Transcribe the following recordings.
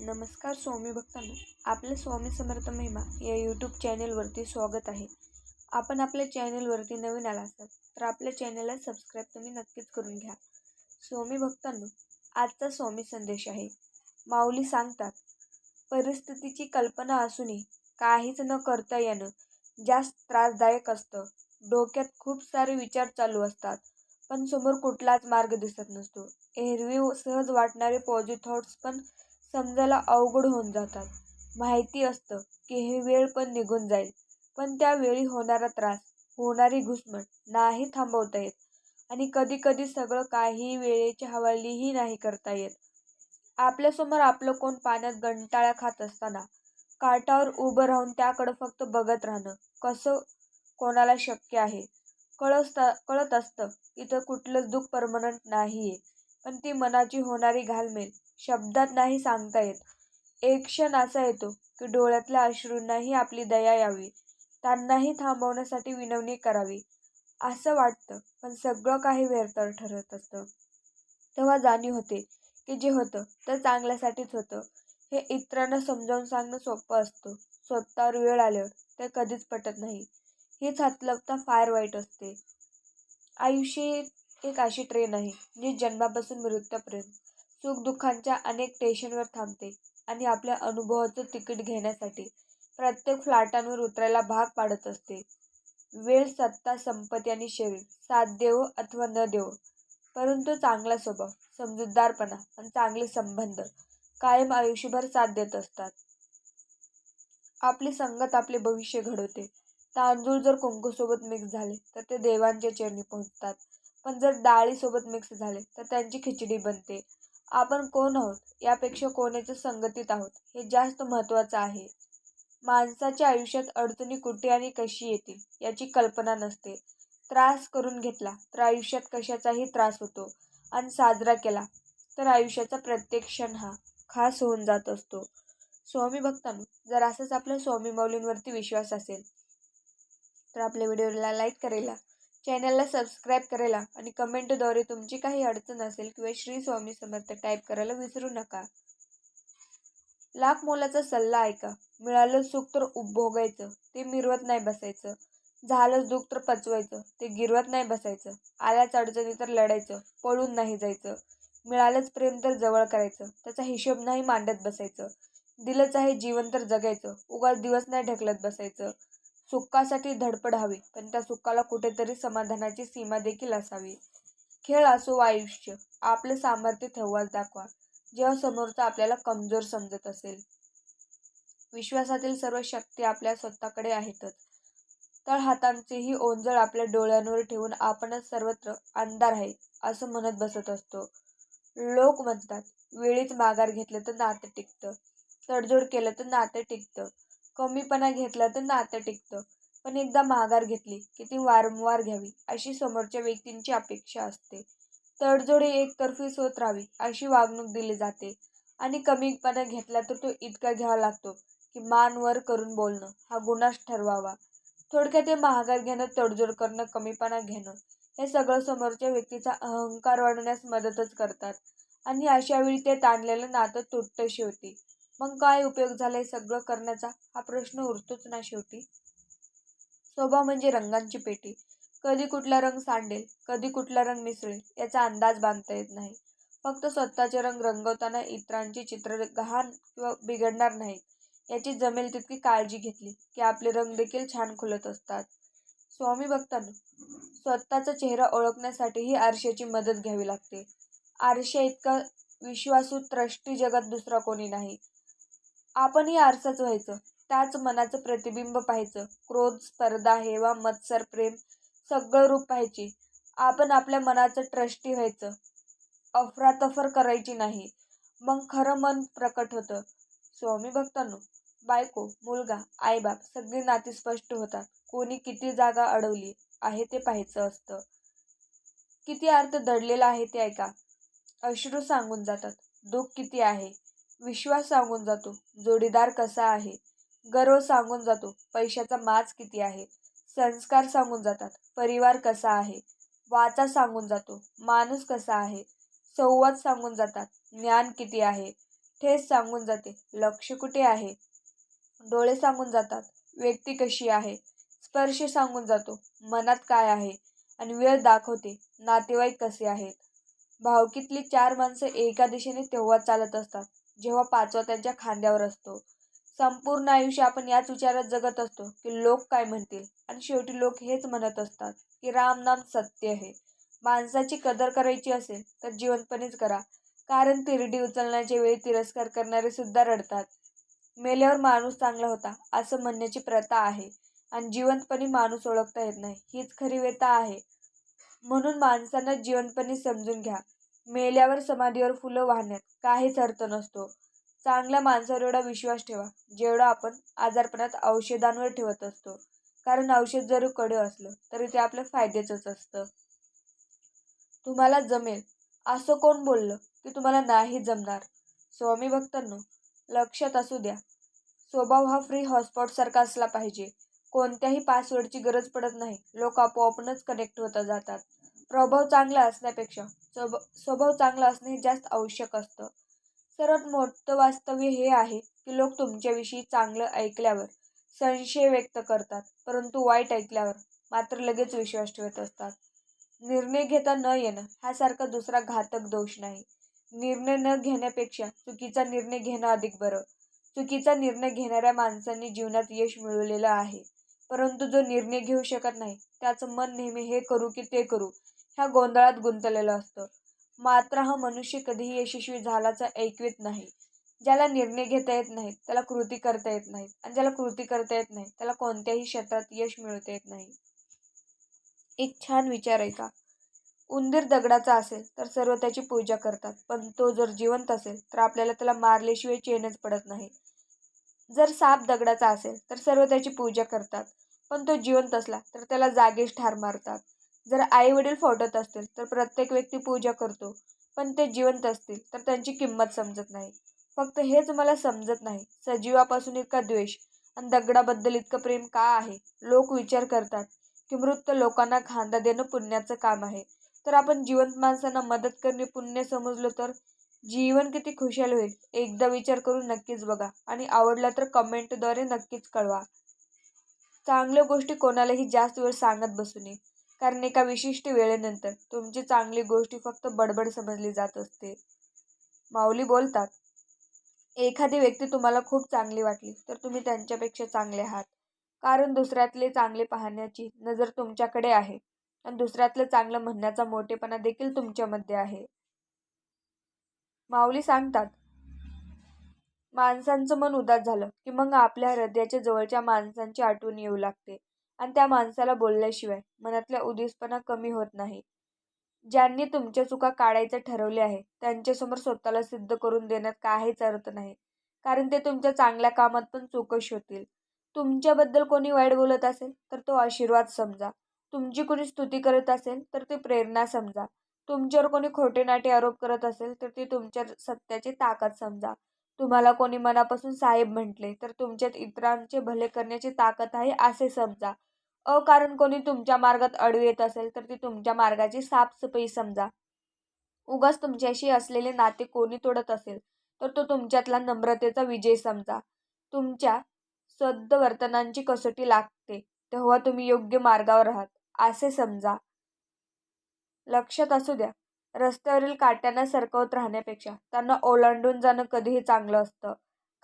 नमस्कार स्वामी भक्तांनो. आपलं स्वामी समर्थ महिमा या यूट्यूब चॅनेलवरती स्वागत आहे. आपण आपल्या चॅनेलवरती नवीन आला असाल तर आपल्या चॅनेलला सबस्क्राईब तुम्ही नक्कीच करून घ्या. स्वामी भक्तांनो आजचा स्वामी संदेश आहे. माऊली सांगतात परिस्थितीची कल्पना असूनही काहीच न करता येणं जास्त त्रासदायक असतं. डोक्यात खूप सारे विचार चालू असतात पण समोर कुठलाच मार्ग दिसत नसतो. एरवी सहज वाटणारे पॉझिटिव्ह थॉट्स पण समजायला अवघड होऊन जातात. माहिती असतं की हे वेळ पण निघून जाईल. पण त्यावेळी होणारा त्रास होणारी घुसमट नाही थांबवता येत. आणि कधी कधी सगळं काही वेळेच्या हवालीही नाही करता येत. आपल्यासमोर आपलं कोण पाण्यात गंटाळा खात असताना काठावर उभं राहून त्याकडं फक्त बघत राहणं कसं कोणाला शक्य आहे? कळत कळत असतं इथं कुठलंच दुःख परमनंट नाही आहे पण ती मनाची होणारी घालमेल शब्दात नाही सांगता येत. एक क्षण असा येतो की डोळ्यातल्या अश्रूंनाही आपली दया यावी. त्यांनाही थांबवण्यासाठी विनवणी करावी. असं वाटतं पण सगळं काही व्यर्थ ठरत असतं. तेव्हा जाणीव होते की जे होतं ते चांगल्यासाठीच होतं. हे इतरांना समजावून सांगणं सोपं असतं. स्वतःवर वेळ आल्यावर ते कधीच पटत नाही. हीच हतलगता फार वाईट असते. आयुष्य एक अशी ट्रेन आहे जी जन्मापासून मृत्यूपर्यंत सुखदुःखांच्या अनेक स्टेशनवर थांबते आणि आपल्या अनुभवाचं तिकीट घेण्यासाठी प्रत्येक फ्लाटांवर उतरायला भाग पाडत असते. वेळ सत्ता संपत्ती आणि शरीर साथ देवो अथवा न देवो परंतु चांगला स्वभाव समजूतदारपणा आणि चांगले संबंध कायम आयुष्यभर साथ देत असतात. आपली संगत आपले भविष्य घडवते. तांदूळ जर कुंकूसोबत मिक्स झाले तर ते देवांच्या चरणी पोहोचतात. पण जर डाळीसोबत मिक्स झाले तर त्यांची खिचडी बनते. आपण कोण आहोत? यापेक्षा कोणाच्या संगतीत आहोत? हे जास्त महत्त्वाचं आहे. माणसाच्या आयुष्यात अडचणी कुठे आणि कशी येतील याची कल्पना नसते. त्रास करून घेतला तर आयुष्यात कशाचाही त्रास होतो. आणि साजरा केला तर आयुष्याचा प्रत्येक क्षण हा खास होऊन जात असतो. स्वामी भक्तांनो जर असंच आपल्या स्वामी मौलींवरती विश्वास असेल तर आपल्या व्हिडिओला लाईक करायला चॅनलला सबस्क्राईब करायला आणि कमेंटद्वारे तुमची काही अडचण असेल किंवा श्री स्वामी समर्थ टाईप करायला विसरू नका. लाख मोलाचा सल्ला ऐका. मिळालं सुख तर उपभोगायचं. ते मिरवत नाही बसायचं. झालंच दुःख तर पचवायचं. ते गिरवत नाही बसायचं. आल्याच अडचणी तर लढायचं. पळून नाही जायचं. मिळालंच प्रेम तर जवळ करायचं. त्याचा हिशोब नाही मांडत बसायचं. दिलंच आहे जीवन तर जगायचं. उगाच दिवस नाही ढकलत बसायचं. सुखासाठी धडपड हवी पण त्या सुखाला कुठेतरी समाधानाची सीमा देखील असावी. खेळ असो आयुष्य आपलं सामर्थ्य तेव्हाच दाखवा. जेव्हा समोरचा आपल्याला कमजोर समजत असेल. विश्वासातील सर्व शक्ती आपल्या स्वतःकडे आहेतच. तळ हातांचेही ओंजळ आपल्या डोळ्यांवर ठेवून आपणच सर्वत्र अंधार आहे असं म्हणत बसत असतो. लोक म्हणतात वेळीच माघार घेतलं तर नातं टिकतं. तडजोड केलं तर नातं टिकतं. कमीपणा घेतला तर नातं टिकतं. पण एकदा माघार घेतली की ती वारंवार घ्यावी अशी समोरच्या व्यक्तींची अपेक्षा असते. तडजोड एकतर्फीच होत राहावी अशी वागणूक दिली जाते. आणि कमीपणा घेतला तर तो इतका घ्यावा लागतो की मान वर करून बोलणं हा गुन्हाच ठरवावा. थोडक्यात हे माघार घेणं तडजोड करणं कमीपणा घेणं हे सगळं समोरच्या व्यक्तीचा अहंकार वाढवण्यास मदतच करतात. आणि अशावेळी ते ताणलेलं नातं तुटतं शेवटी मग काय उपयोग झालाय सगळं करण्याचा? हा प्रश्न उरतोच ना शेवटी. स्वभाव म्हणजे रंगांची पेटी. कधी कुठला रंग सांडेल कधी कुठला रंग मिसळेल याचा अंदाज बांधता येत नाही. फक्त स्वतःचे रंग रंगवताना इतरांची चित्र गहाण किंवा बिघडणार नाहीत. याची जमेल तितकी काळजी घेतली की आपले रंग देखील छान खुलत असतात. स्वामी भक्तांनो स्वतःचा चेहरा ओळखण्यासाठीही आरशाची मदत घ्यावी लागते. आरशा इतका विश्वासू त्रष्टी जगात दुसरा कोणी नाही. आपणही आरसाच व्हायचं. त्याच मनाचं प्रतिबिंब पाहायचं. क्रोध स्पर्धा हेवा मत्सर प्रेम सगळं रूप पाहायची. आपण आपल्या मनाचं ट्रस्टी व्हायचं. अफरातफर करायची नाही. मग खरं मन प्रकट होतं. स्वामी भक्तांनो बायको मुलगा आईबाप सगळी नाती स्पष्ट होतात. कोणी किती जागा अडवली आहे ते पाहायचं असतं. किती अर्थ दडलेला आहे ते ऐका. अश्रू सांगून जातात. दुःख किती आहे? विश्वास सांगून जातो. जोडीदार कसा आहे? गर्व सांगून जातो. पैशाचा माज किती आहे? संस्कार सांगून जातात. परिवार कसा आहे? वाचा सांगून जातो. माणूस कसा आहे? संवाद सांगून जातात. ज्ञान किती आहे? ठेस सांगून जाते. लक्ष कुठे आहे? डोळे सांगून जातात. व्यक्ती कशी आहे? स्पर्श सांगून जातो. मनात काय आहे? आणि वेळ दाखवते. नातेवाईक कसे आहेत? भावकीतली चार माणसं एका दिशेने तेव्हा चालत असतात. जेव्हा पाचवा त्यांच्या खांद्यावर असतो. संपूर्ण आयुष्य आपण याच विचारात जगत असतो की लोक काय म्हणतील? आणि शेवटी लोक हेच म्हणत असतात की राम नाम सत्य आहे. माणसाची कदर करायची असेल तर जिवंतपणेच करा. कारण तिरडी उचलण्याच्या वेळी तिरस्कार करणारे सुद्धा रडतात. मेल्यावर माणूस चांगला होता असं म्हणण्याची प्रथा आहे. आणि जिवंतपणी माणूस ओळखता येत नाही हीच खरी व्यथा आहे. म्हणून माणसांना जिवंतपणी समजून घ्या. मेल्यावर समाधीवर फुलं वाहण्यात काहीच अर्थ नसतो. चांगल्या माणसावर एवढा विश्वास ठेवा जेवढा आपण आजारपणात औषधांवर ठेवत असतो. कारण औषध जर कडे असलं तरी ते आपल्या फायद्याचंच असतं. तुम्हाला जमेल. असं कोण बोललं की तुम्हाला नाही जमणार? स्वामी भक्तांनो लक्षात असू द्या. स्वभाव हा फ्री हॉटस्पॉटसारखा असला पाहिजे. कोणत्याही पासवर्डची गरज पडत नाही. लोक आपोआपणच कनेक्ट होत जातात. प्रभाव चांगला असण्यापेक्षा स्वभाव स्वभाव चांगला असणे हे जास्त आवश्यक असतं. सर्वात मोठं वास्तव्य हे आहे की लोक तुमच्याविषयी चांगलं ऐकल्यावर संशय व्यक्त करतात परंतु वाईट ऐकल्यावर मात्र लगेच विश्वास ठेवत असतात. निर्णय घेता न येणं ह्यासारखा दुसरा घातक दोष नाही. निर्णय न घेण्यापेक्षा चुकीचा निर्णय घेणं अधिक बरं. चुकीचा निर्णय घेणाऱ्या माणसांनी जीवनात यश मिळवलेलं आहे परंतु जो निर्णय घेऊ शकत नाही त्याचं मन नेहमी हे करू की ते करू ह्या गोंधळात गुंतलेला असतो. मात्र हा मनुष्य कधीही यशस्वी झाल्याचं ऐकवित नाही. ज्याला निर्णय घेता येत नाहीत त्याला कृती करता येत नाहीत आणि ज्याला कृती करता येत नाही त्याला कोणत्याही क्षेत्रात यश मिळवता येत नाही. एक छान विचार आहे का उंदीर दगडाचा असेल तर सर्व त्याची पूजा करतात पण तो जर जिवंत असेल तर आपल्याला त्याला मारल्याशिवाय चेनच पडत नाही. जर साप दगडाचा असेल तर सर्व त्याची पूजा करतात पण तो जिवंत असला तर त्याला जागेच ठार मारतात. जर आई वडील असतील तर प्रत्येक व्यक्ती पूजा करतो पण ते जिवंत असतील तर त्यांची किंमत समजत नाही. फक्त हेच मला समजत नाही. सजीवापासून इतका द्वेष आणि दगडाबद्दल इतकं प्रेम का आहे? लोक विचार करतात की मृत लोकांना खांदा देणं पुण्याचं काम आहे. तर आपण जिवंत माणसांना मदत करणे पुण्य समजलो तर जीवन किती खुशाल होईल? एकदा विचार करून नक्कीच बघा आणि आवडला तर कमेंटद्वारे नक्कीच कळवा. चांगल्या गोष्टी कोणालाही जास्त वेळ सांगत बसू नये. कारण एका विशिष्ट वेळेनंतर तुमची चांगली गोष्टी फक्त बडबड समजली जात असते. माऊली बोलतात एखादी व्यक्ती तुम्हाला खूप चांगली वाटली तर तुम्ही त्यांच्यापेक्षा चांगले आहात. कारण दुसऱ्यातले चांगले पाहण्याची नजर तुमच्याकडे आहे आणि दुसऱ्यातलं चांगलं म्हणण्याचा मोठेपणा देखील तुमच्यामध्ये आहे. माऊली सांगतात माणसांचं मन उदास झालं की मग आपल्या हृदयाच्या जवळच्या माणसांची आठवण येऊ लागते. आणि त्या माणसाला बोलल्याशिवाय मनातल्या उदिसपणा कमी होत नाही. ज्यांनी तुमच्या चुका काढायचं ठरवले आहे त्यांच्यासमोर स्वतःला सिद्ध करून देण्यात काहीच अर्थ नाही. कारण ते तुमच्या चांगल्या कामात पण चुकश होतील. तुमच्याबद्दल कोणी वाईट बोलत असेल तर तो आशीर्वाद समजा. तुमची कोणी स्तुती करत असेल तर ती प्रेरणा समजा. तुमच्यावर कोणी खोटे नाटे आरोप करत असेल तर ती तुमच्या सत्याची ताकद समजा. तुम्हाला कोणी मनापासून साहेब म्हटले तर तुमच्यात इतरांचे भले करण्याची ताकद आहे असे समजा. अकारण कोणी तुमच्या मार्गात अडू येत असेल तर ती तुमच्या मार्गाची साफसफाई समजा. उगाच तुमच्याशी असलेले नाते कोणी तोडत असेल तर तो तुमच्यातला नम्रतेचा विजय समजा. तुमच्या सद्वर्तनांची कसोटी लागते तेव्हा तुम्ही योग्य मार्गावर आहात असे समजा. लक्षात असू द्या रस्त्यावरील काट्यांना सरकवत राहण्यापेक्षा त्यांना ओलांडून जाणं कधीही चांगलं असतं.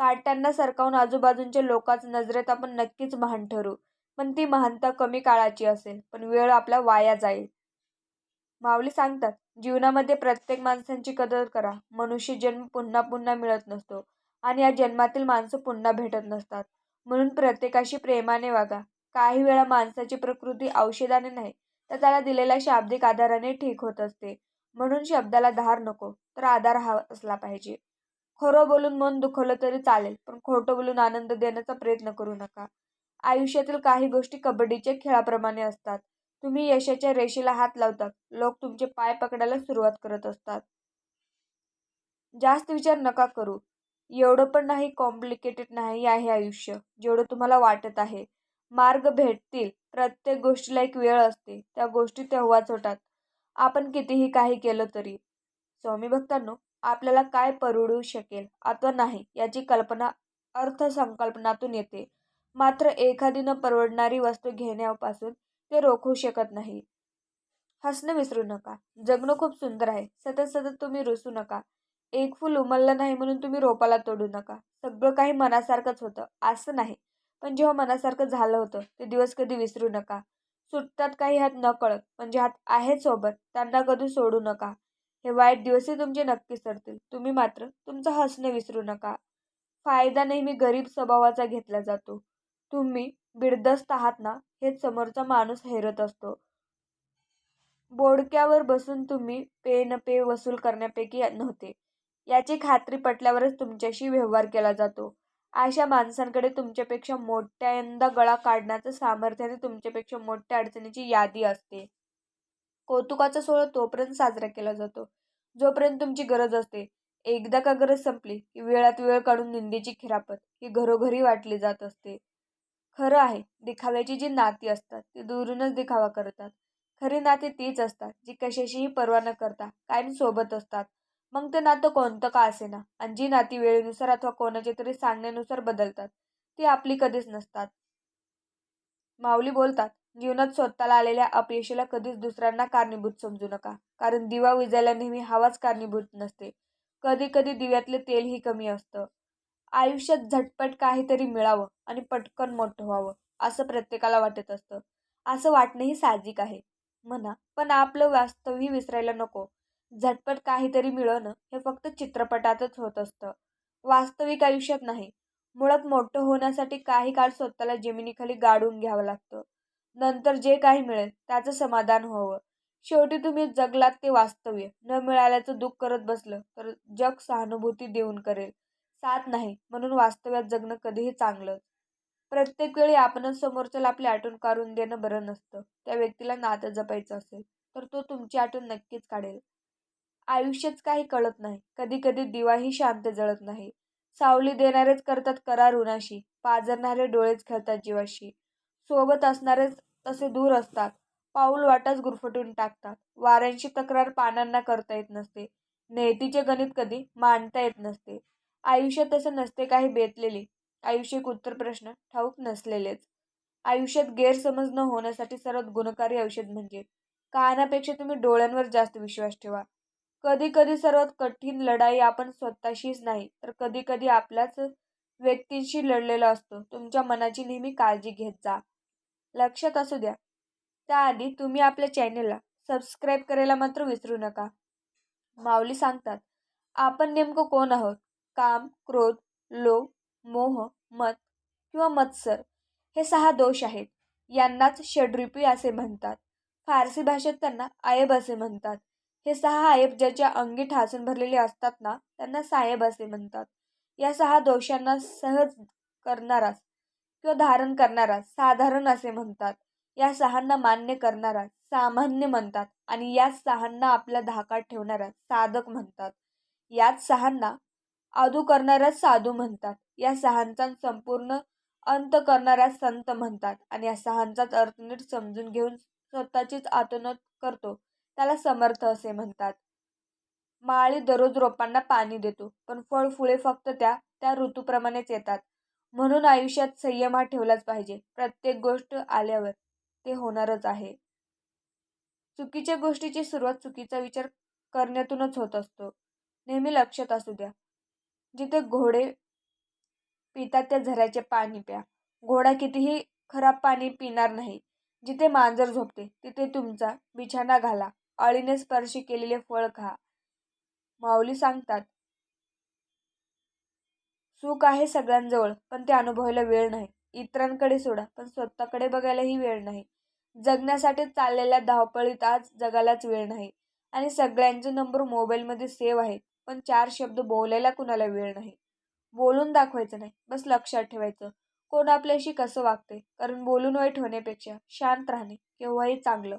काट्यांना सरकावून आजूबाजूंच्या लोकांच नजरेत आपण नक्कीच महान ठरू. पण ती महानता कमी काळाची असेल पण वेळ आपला वाया जाईल. माऊली सांगतात जीवनामध्ये प्रत्येक माणसांची कदर करा. मनुष्य जन्म पुन्हा पुन्हा मिळत नसतो आणि या जन्मातील माणसं पुन्हा भेटत नसतात. म्हणून प्रत्येकाशी प्रेमाने वागा. काही वेळा माणसाची प्रकृती औषधाने नाही तर त्याला दिलेल्या शाब्दिक आधाराने ठीक होत असते. म्हणून शब्दाला धार नको तर आधार हा असला पाहिजे. खरं बोलून मन दुखवलं तरी चालेल पण खोटं बोलून आनंद देण्याचा प्रयत्न करू नका. आयुष्यातील काही गोष्टी कबड्डीच्या खेळाप्रमाणे असतात. तुम्ही यशाच्या रेषेला हात लावतात. लोक तुमचे पाय पकडायला सुरुवात करत असतात. जास्त विचार नका करू. एवढं पण नाही कॉम्प्लिकेटेड नाही आहे आयुष्य जेवढं तुम्हाला वाटत आहे. मार्ग भेटतील. प्रत्येक गोष्टीला एक वेळ असते. त्या गोष्टी तेव्हाच होतात. आपण कितीही काही केलं तरी. स्वामी भक्तांनो आपल्याला काय परवडू शकेल? अथवा नाही याची कल्पना अर्थसंकल्पनातून येते. मात्र एखादी न परवडणारी वस्तू घेण्यापासून ते रोखू शकत नाही. हसणं विसरू नका. जगणं खूप सुंदर आहे. सतत सतत तुम्ही रुसू नका. एक फूल उमललं नाही म्हणून तुम्ही रोपाला तोडू नका. सगळं काही मनासारखंच होतं. असं नाही. पण जेव्हा मनासारखं झालं होतं ते दिवस कधी विसरू नका. सुटतात काही हात नकळत म्हणजे हात आहेत सोबत त्यांना कधी सोडू नका. हे वाईट दिवसही तुमचे नक्की सरतील तुम्ही मात्र तुमचं हसणं विसरू नका. फायदा नेहमी गरीब स्वभावाचा घेतला जातो. तुम्ही बिडदस्त आहात ना हेच समोरचा माणूस हैरत असतो. बोडक्यावर बसून तुम्ही पे न पे वसूल करण्यापैकी नव्हते. याची खात्री पटल्यावरच तुमच्याशी व्यवहार केला जातो. अशा माणसांकडे तुमच्यापेक्षा मोठ्यांदा गळा काढण्याचं सामर्थ्याने तुमच्यापेक्षा मोठ्या अडचणीची यादी असते. कौतुकाचा सोहळा तोपर्यंत साजरा केला जातो. जोपर्यंत तुमची गरज असते. एकदा का गरज संपली की वेळात वेळ काढून निंदेची खिरापत ही घरोघरी वाटली जात असते. खरं आहे दिखाव्याची जी नाती असतात ती दुरूनच दिखावा करतात. खरी नाती तीच असतात जी कशाशीही पर्वा न करता कायम सोबत असतात. मग ते नातं कोणतं का असेना? आणि जी नाती वेळेनुसार अथवा कोणाच्या तरी सांगण्यानुसार बदलतात ती आपली कधीच नसतात. माऊली बोलतात जीवनात स्वतःला आलेल्या अपयशाला कधीच दुसऱ्यांना कारणीभूत समजू नका. कारण दिवा विजायला नेहमी हवाच कारणीभूत नसते. कधी कधी दिव्यातले तेलही कमी असतं. आयुष्यात झटपट काहीतरी मिळावं आणि पटकन मोठं व्हावं असं प्रत्येकाला वाटत असतं. असं वाटणंही साहजिक आहे. म्हणा पण आपलं वास्तवही विसरायला नको. झटपट काहीतरी मिळवणं हे फक्त चित्रपटातच होत असतं. वास्तविक आयुष्यात नाही. मुळात मोठं होण्यासाठी काही काळ स्वतःला जमिनीखाली गाडून घ्यावं लागतं. नंतर जे काही मिळेल त्याचं समाधान व्हावं. शेवटी तुम्ही जगलात ते वास्तव्य. न मिळाल्याचं दुःख करत बसलं तर जग सहानुभूती देऊन करेल. साथ नाही म्हणून वास्तव्यात जगणं कधीही चांगलंच प्रत्येक वेळी आपणच समोरच्याला आपली आठवण काढून देणं बरं नसतं. त्या व्यक्तीला नातं जपायचं असेल तर तो तुमची आठवण नक्कीच काढेल. आयुष्यच काही कळत नाही. कधी कधी दिवाही शांत जळत नाही. सावली देणारेच करतात करार उन्हाशी. पाजरणारे डोळेच खेळतात जीवाशी. सोबत असणारेच तसे दूर असतात. पाऊल वाटाच गुरफटून टाकतात. वाऱ्यांशी तक्रार पानांना करता येत नसते. नेहतीचे गणित कधी मांडता येत नसते. आयुष्यात तसं नसते काही बेतलेले. आयुष्य एक उत्तर प्रश्न ठाऊक नसलेलेच. आयुष्यात गैरसमज न होण्यासाठी सर्वात गुणकारी औषध म्हणजे कानापेक्षा तुम्ही डोळ्यांवर जास्त विश्वास ठेवा. कधी कधी सर्वात कठीण लढाई आपण स्वतःशीच नाही तर कधी कधी आपल्याच व्यक्तींशी लढलेला असतो. तुमच्या मनाची नेहमी काळजी घेत जा. लक्षात असू द्या. त्याआधी तुम्ही आपल्या चॅनेलला सबस्क्राईब करायला मात्र विसरू नका. माऊली सांगतात आपण नेमकं कोण आहोत? काम क्रोध लोभ मोह मत किंवा मत्सर हे सहा दोष आहेत. यांनाच षड्रिपी असे म्हणतात. फारसी भाषेत त्यांना आयब असे म्हणतात. हे सहा आयब ज्याच्या अंगी ठासून भरलेले असतात ना त्यांना सायब असे म्हणतात. या सहा दोषांना सहज करणाराच किंवा धारण करणारा साधारण असे म्हणतात. या सहांना मान्य करणारा सामान्य म्हणतात आणि या सहांना आपल्या धाकात ठेवणारा साधक म्हणतात. याच सहांना आदू करणाऱ्या साधू म्हणतात. या सहांचा संपूर्ण अंत करणाऱ्या संत म्हणतात आणि या सहांचाच अर्थ नीट समजून घेऊन स्वतःचीच आतोनात करतो. त्याला समर्थ असे म्हणतात. माळी दररोज रोपांना पाणी देतो पण फळ फुले फक्त त्या त्या ऋतूप्रमाणेच येतात. म्हणून आयुष्यात संयम हा ठेवलाच पाहिजे. प्रत्येक गोष्ट आल्यावर ते होणारच आहे. चुकीच्या गोष्टीची सुरुवात चुकीचा विचार करण्यातूनच होत असतो. नेहमी लक्षात असू द्या. जिथे घोडे पितात त्या झऱ्याचे पाणी प्या. घोडा कितीही खराब पाणी पिणार नाही. जिथे मांजर झोपते तिथे तुमचा बिछाना घाला. अळीने स्पर्श केलेले फळ खा. माऊली सांगतात सुख आहे सगळ्यांजवळ पण ते अनुभवायला वेळ नाही. इतरांकडे सोडा पण स्वतःकडे बघायलाही वेळ नाही. जगण्यासाठी चाललेल्या धावपळीत आज जगालाच वेळ नाही. आणि सगळ्यांचे नंबर मोबाईलमध्ये सेव्ह आहेत. पण चार शब्द बोलायला कुणाला वेळ नाही. बोलून दाखवायचं नाही बस लक्षात ठेवायचं. कोण आपल्याशी कसं वागते कारण बोलून वाईट होण्यापेक्षा शांत राहणे केव्हाही चांगलं.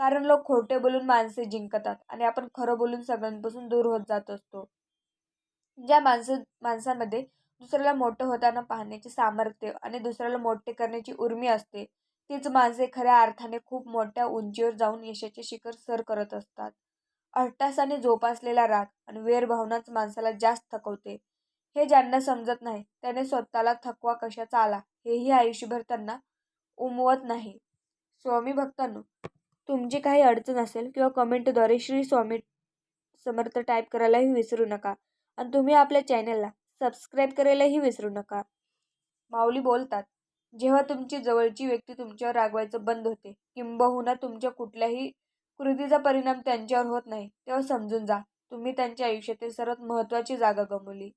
कारण लोक खोटे बोलून माणसे जिंकतात आणि आपण खरं बोलून सगळ्यांपासून दूर होत जात असतो. ज्या माणसं माणसामध्ये दुसऱ्याला मोठं होताना पाहण्याचे सामर्थ्य आणि दुसऱ्याला मोठे करण्याची उर्मी असते तीच माणसे खऱ्या अर्थाने खूप मोठ्या उंचीवर जाऊन यशाचे शिखर सर करत असतात. अट्टासाने जोपासलेला राग आणि वेरभावनाच माणसाला जास्त थकवते. हे ज्यांना समजत नाही त्याने स्वतःला थकवा कशाचा आला हेही आयुष्यभर त्यांना उमवत नाही. स्वामी भक्तांनो तुमची काही अडचण असेल किंवा कमेंटद्वारे श्री स्वामी समर्थ टाईप करायलाही विसरू नका आणि तुम्ही आपल्या चॅनलला सबस्क्राईब करायलाही विसरू नका. माऊली बोलतात जेव्हा तुमची जवळची व्यक्ती तुमच्यावर रागवायचं बंद होते किंबहुना तुमच्या कुठल्याही कृतीचा परिणाम त्यांच्यावर होत नाही तेव्हा समजून जा. तुम्ही त्यांच्या आयुष्यातील सर्वात महत्त्वाची जागा गमवली.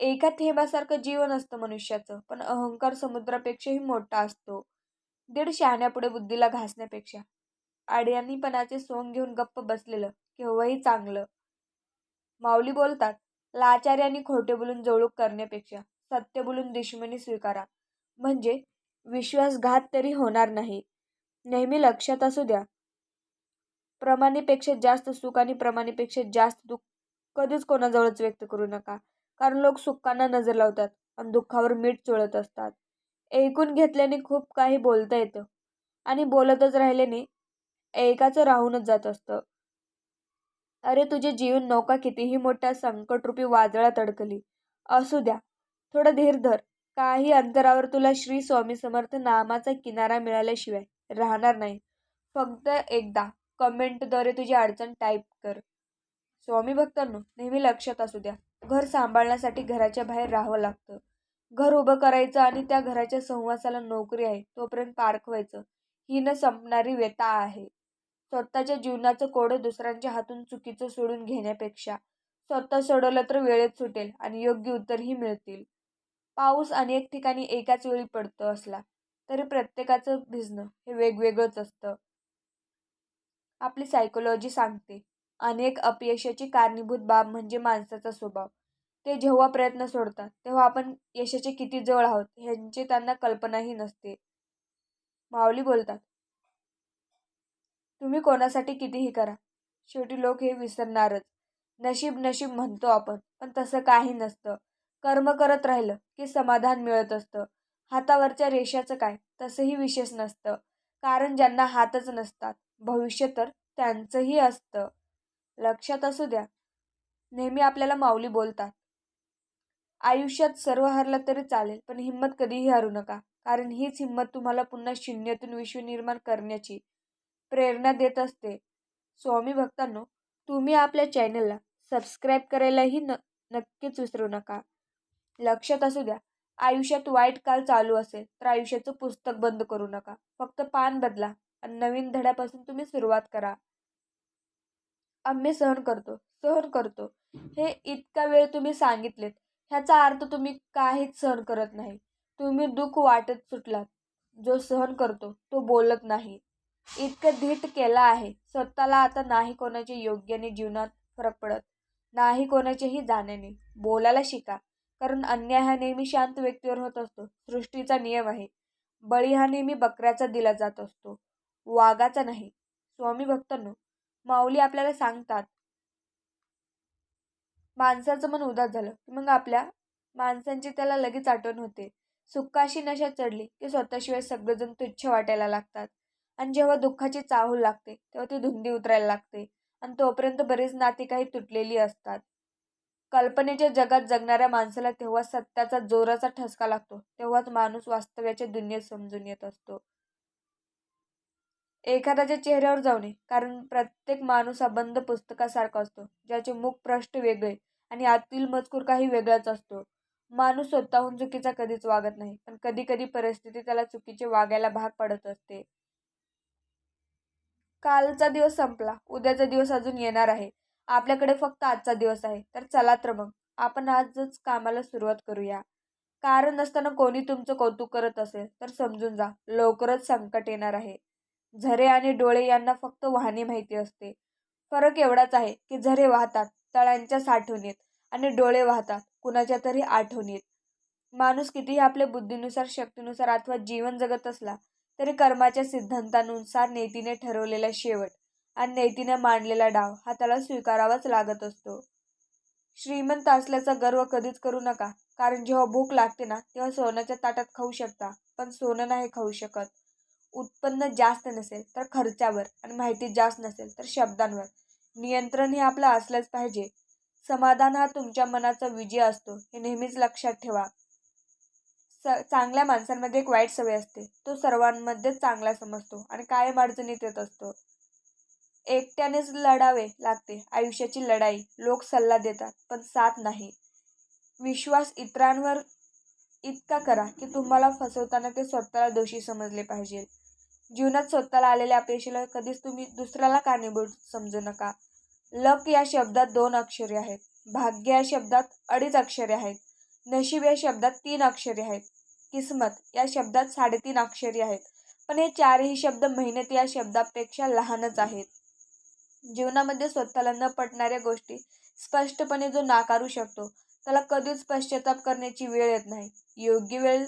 एका थेंबासारखं जीवन असतं मनुष्याचं पण अहंकार समुद्रापेक्षाही मोठा असतो. दीड शहाण्यापुढे बुद्धीला घासण्यापेक्षा. आड्यानीपणाचे सोंग घेऊन गप्प बसलेलं केव्हाही चांगलं. माऊली बोलतात लाचारी आणि खोटे बोलून जवळूक करण्यापेक्षा सत्य बोलून दुश्मनी स्वीकारा. म्हणजे विश्वासघात तरी होणार नाही. नेहमी लक्षात असू द्या प्रमाणेपेक्षा जास्त सुख आणि प्रमाणेपेक्षा जास्त दुःख कधीच कोणाजवळच व्यक्त करू नका. कारण लोक सुखांना नजर लावतात आणि दुःखावर मीठ चोळत असतात. ऐकून घेतल्याने खूप काही बोलता येतं आणि बोलतच राहिल्याने ऐकाचं राहूनच जात असतं. अरे तुझे जीवन नौका कितीही मोठ्या संकटरूपी वादळात अडकली. असू द्या. थोडं धीर धर. काही अंतरावर तुला श्री स्वामी समर्थ नामाचा किनारा मिळाल्याशिवाय राहणार नाही. फक्त एकदा. कमेंटद्वारे तुझी अडचण टाईप कर. स्वामी भक्तांनो नेहमी लक्षात असू द्या. घर सांभाळण्यासाठी घराच्या बाहेर राहावं लागतं. घर उभं करायचं आणि त्या घराच्या सहवासाला नोकरी आहे तोपर्यंत पार्क व्हायचं ही न संपणारी व्यथा आहे. स्वतःच्या जीवनाचं कोडं दुसऱ्यांच्या हातून चुकीचं सोडून घेण्यापेक्षा स्वतः सोडवलं तर वेळेत सुटेल आणि योग्य उत्तरही मिळतील. पाऊस अनेक ठिकाणी एकाच वेळी पडतो असला तरी प्रत्येकाचं भिजणं हे वेगवेगळंच असतं. आपली सायकोलॉजी सांगते. अनेक अपयशाची कारणीभूत बाब म्हणजे माणसाचा स्वभाव. ते जेव्हा प्रयत्न सोडतात तेव्हा आपण यशाचे किती जवळ आहोत ह्यांची त्यांना कल्पनाही नसते. माऊली बोलतात तुम्ही कोणासाठी कितीही करा. शेवटी लोक हे विसरणारच. नशीब नशीब म्हणतो आपण पण तसं काही नसतं. कर्म करत राहिलं की समाधान मिळत असतं. हातावरच्या रेषाचं काय? तसंही विशेष नसतं. कारण ज्यांना हातच नसतात. भविष्य तर त्यांचंही असतं. लक्षात असू द्या. नेहमी आपल्याला माऊली बोलतात. आयुष्यात सर्व हरलं तरी चालेल पण हिंमत कधीही हरू नका. कारण हीच हिंमत तुम्हाला पुन्हा शून्यातून विश्व निर्माण करण्याची प्रेरणा देत असते. स्वामी भक्तांनो तुम्ही आपल्या चॅनलला सबस्क्राईब करायलाही न नक्कीच विसरू नका. लक्षात असू द्या आयुष्यात वाईट काल चालू असेल तर आयुष्याचं पुस्तक बंद करू नका. फक्त पान बदला. नवीन धड्यापासून तुम्ही सुरुवात करा. आम्ही सहन करतो सहन करतो. हे इतका वेळ तुम्ही सांगितलेत. ह्याचा अर्थ तुम्ही काहीच सहन करत नाही. तुम्ही दुःख वाटत सुटलात. जो सहन करतो तो बोलत नाही. इतकं धीट केला आहे. स्वतःला आता नाही कोणाच्या योग्याने जीवनात फरक पडत. नाही कोणाच्याही जाण्याने बोलायला शिका. कारण अन्याय हा नेहमी शांत व्यक्तीवर होत असतो. सृष्टीचा नियम आहे. बळी हा नेहमी बकऱ्याचा दिला जात असतो. वागाचा नाही. स्वामी भक्तांनो माऊली आपल्याला सांगतात माणसाचं मन उदास झालं की मग आपल्या माणसांची त्याला लगेच आठवण होते. सुखाशी नशा चढली की स्वतःशिवाय सगळेजण तुच्छ वाटायला लागतात. आणि जेव्हा दुःखाची चाहूल लागते तेव्हा ती धुंदी उतरायला लागते. आणि तोपर्यंत बरीच नाती काही तुटलेली असतात. कल्पनेच्या जगात जगणाऱ्या माणसाला तेव्हा सत्याचा जोराचा ठसका लागतो. तेव्हाच माणूस वास्तव्याच्या दुनियेत समजून येत असतो. एखाद्याच्या चेहऱ्यावर जाऊ नये. कारण प्रत्येक माणूस हा बंद पुस्तकासारखा असतो. ज्याचे मुख पृष्ठ वेगळे आणि आतील मजकूर काही वेगळाच असतो. माणूस स्वतःहून चुकीचा कधीच वागत नाही. पण कधी कधी परिस्थिती त्याला चुकीचे वागायला भाग पडत असते. कालचा दिवस संपला. उद्याचा दिवस अजून येणार आहे. आपल्याकडे फक्त आजचा दिवस आहे. तर चला तर मग. आपण आजच कामाला सुरुवात करूया. कारण नसताना कोणी तुमचं कौतुक करत असेल तर समजून जा. लवकरच संकट येणार आहे. झरे आणि डोळे यांना फक्त वाहने माहिती असते. फरक एवढाच आहे की झरे वाहतात तळ्यांच्या साठवणीत आणि डोळे वाहतात कुणाच्या तरी आठवणीत माणूस कितीही आपल्या बुद्धीनुसार शक्तीनुसार अथवा जीवन जगत असला तरी कर्माच्या सिद्धांतानुसार नेतीने ठरवलेला शेवट आणि नेतीने मांडलेला डाव हा त्याला स्वीकारावाच लागत असतो. श्रीमंत असल्याचा गर्व कधीच करू नका कारण जेव्हा भूक लागते ना तेव्हा सोन्याच्या ताटात खाऊ शकता पण सोनं नाही खाऊ शकत. उत्पन्न जास्त नसेल तर खर्चावर आणि माहिती जास्त नसेल तर शब्दांवर. नियंत्रण हे आपलं असलंच पाहिजे. समाधान हा तुमच्या मनाचा विजय असतो. हे नेहमीच लक्षात ठेवा. स चांगल्या माणसांमध्ये एक वाईट सवय असते. तो सर्वांमध्येच चांगला समजतो आणि कायम अडचणीत येत असतो. एकट्यानेच लढावे लागते. आयुष्याची लढाई. लोक सल्ला देतात पण साथ नाही. विश्वास इतरांवर इतका करा की तुम्हाला फसवताना ते स्वतःला दोषी समजले पाहिजे. जीवनात स्वतःला आलेल्या अपयशाला कधीच तुम्ही दुसऱ्याला कारणीभूत समजू नका? लक या शब्दात दोन अक्षरे आहेत. भाग्य या शब्दात अडीच अक्षरे आहेत. नशीब या शब्दात तीन अक्षरे आहेत. किस्मत या शब्दात साडेतीन अक्षरे आहेत. पण हे चारही शब्द मेहनत या शब्दापेक्षा लहानच आहेत. जीवनामध्ये स्वतःला न पटणाऱ्या गोष्टी स्पष्टपणे जो नाकारू शकतो त्याला कधीच पश्चाताप करण्याची वेळ येत नाही. योग्य वेळ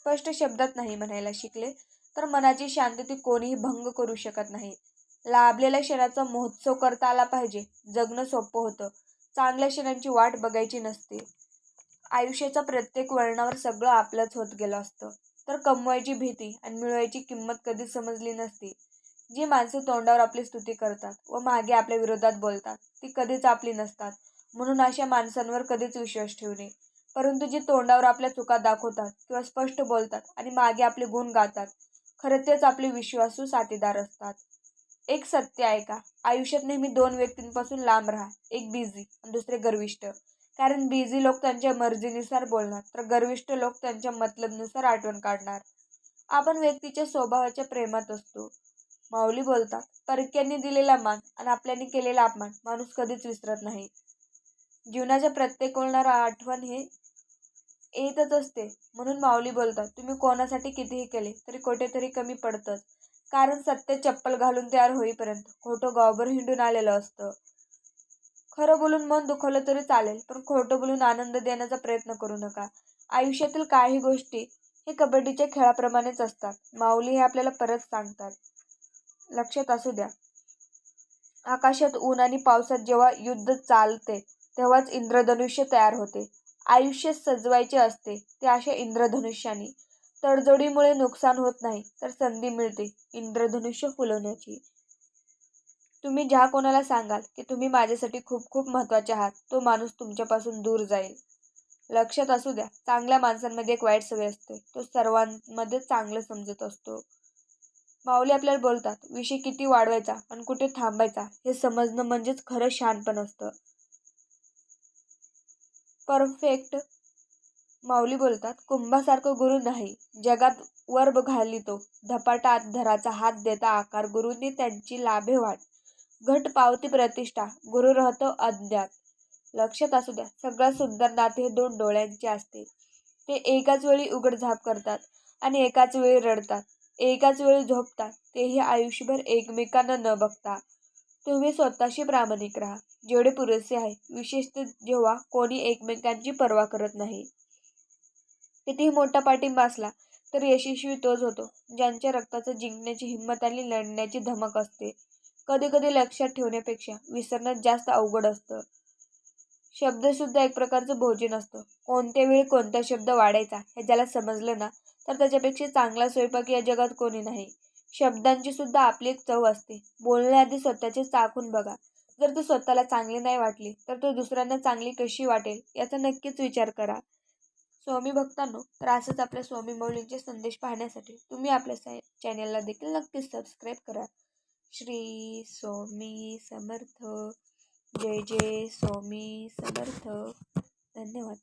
स्पष्ट शब्दात नाही म्हणायला शिकले तर मनाची शांतती कोणीही भंग करू शकत नाही. लाभलेल्या क्षणाचा महोत्सव करता आला पाहिजे. जगणं सोपं होतं. चांगल्या क्षणांची वाट बघायची नसते. आयुष्याच्या प्रत्येक वळणावर सगळं आपलंच होत गेलं असतं. तर कमवायची भीती आणि मिळवायची किंमत कधीच समजली नसती. जी माणसं तोंडावर आपली स्तुती करतात व मागे आपल्या विरोधात बोलतात ती कधीच आपली नसतात. म्हणून अशा माणसांवर कधीच विश्वास ठेवू नये. परंतु जी तोंडावर आपल्या चुका दाखवतात किंवा स्पष्ट बोलतात आणि मागे आपले गुण गातात खरं तेच आपले विश्वासू साथीदार असतात. एक सत्य आहे का? आयुष्यात नेहमी दोन व्यक्तींपासून लांब राहा. एक बिझी आणि दुसरे गर्विष्ठ. कारण बिझी लोक त्यांच्या मर्जीनुसार बोलणार तर गर्विष्ठ लोक त्यांच्या मतलबनुसार आठवण काढणार. आपण व्यक्तीच्या स्वभावाच्या प्रेमात असतो. माऊली बोलतात परक्यांनी दिलेला मान आणि आपल्याने केलेला अपमान माणूस कधीच विसरत नाही. जीवनाच्या प्रत्येक होणारा आठवण हे येतच असते. म्हणून माऊली बोलतात तुम्ही कोणासाठी कितीही केले तरी कुठेतरी कमी पडतंच कारण सत्य चप्पल घालून तयार होईपर्यंत खोटं गावभर हिंडून आलेलं असतं. खरं बोलून मन दुखवलं तरी चालेल पण खोटं बोलून आनंद देण्याचा प्रयत्न करू नका. आयुष्यातील काही गोष्टी हे कबड्डीच्या खेळाप्रमाणेच असतात. माऊली हे आपल्याला परत सांगतात. लक्षात असू द्या. आकाशात ऊन आणि पावसात जेव्हा युद्ध चालते तेव्हाच इंद्रधनुष्य तयार होते. आयुष्य सजवायचे असते ते अशा इंद्रधनुष्याने. तडजोडीमुळे नुकसान होत नाही तर संधी मिळते इंद्रधनुष्य फुलवण्याची. तुम्ही ज्या कोणाला सांगाल की तुम्ही माझ्यासाठी खूप खूप महत्त्वाचे आहात तो माणूस तुमच्यापासून दूर जाईल. लक्षात असू द्या चांगल्या माणसांमध्ये एक वाईट सवय असते तो सर्वांमध्ये चांगलं समजत असतो. माऊली आपल्याला बोलतात विषय किती वाढवायचा आणि कुठे थांबायचा हे समजणं म्हणजेच खरं शहाणपण असतं. परफेक्ट माऊली बोलतात कुंभासारखं गुरु नाही जगात वर घालितो धपाटा धराचा हात देता आकार गुरुंनी त्यांची लाभे वाट. घट पावती प्रतिष्ठा गुरु राहतो अज्ञात. लक्षात असू द्या सगळ्यात सुंदर नाते हे दोन डोळ्यांचे असते. ते एकाच वेळी उघडझाप करतात आणि एकाच वेळी रडतात. एकाच वेळी झोपतात. तेही आयुष्यभर एकमेकांना न बघता. तुम्ही स्वतःशी प्रामाणिक राहा. जेवढे पुरेसे आहे विशेषतः जेव्हा कोणी एकमेकांची पर्वा करत नाही. कितीही मोठा पाठिंबा असला तर यशस्वी तोच होतो. ज्यांच्या रक्ताचं जिंकण्याची हिंमत आणि लढण्याची धमक असते. कधी कधी लक्षात ठेवण्यापेक्षा विसरणं जास्त अवघड असतं. शब्दसुद्धा एक प्रकारचं भोजन असतं. कोणत्या वेळी कोणता शब्द वाढायचा हे ज्याला समजलं ना तर त्याच्यापेक्षा चांगला स्वयंपाक या जगात कोणी नाही. शब्दांची सुद्धा आपली एक चव असते. बोलण्याआधी स्वतःचे चाखून बघा. जर तू स्वतःला चांगली नाही वाटली तर तो दुसऱ्यांना चांगली कशी वाटेल याचा नक्कीच विचार करा. स्वामी भक्तांनो तर असंच आपल्या स्वामी मौलींचे संदेश पाहण्यासाठी तुम्ही आपल्या चॅनेलला देखील नक्कीच सबस्क्राईब करा. श्री स्वामी समर्थ. जय जय स्वामी समर्थ. धन्यवाद.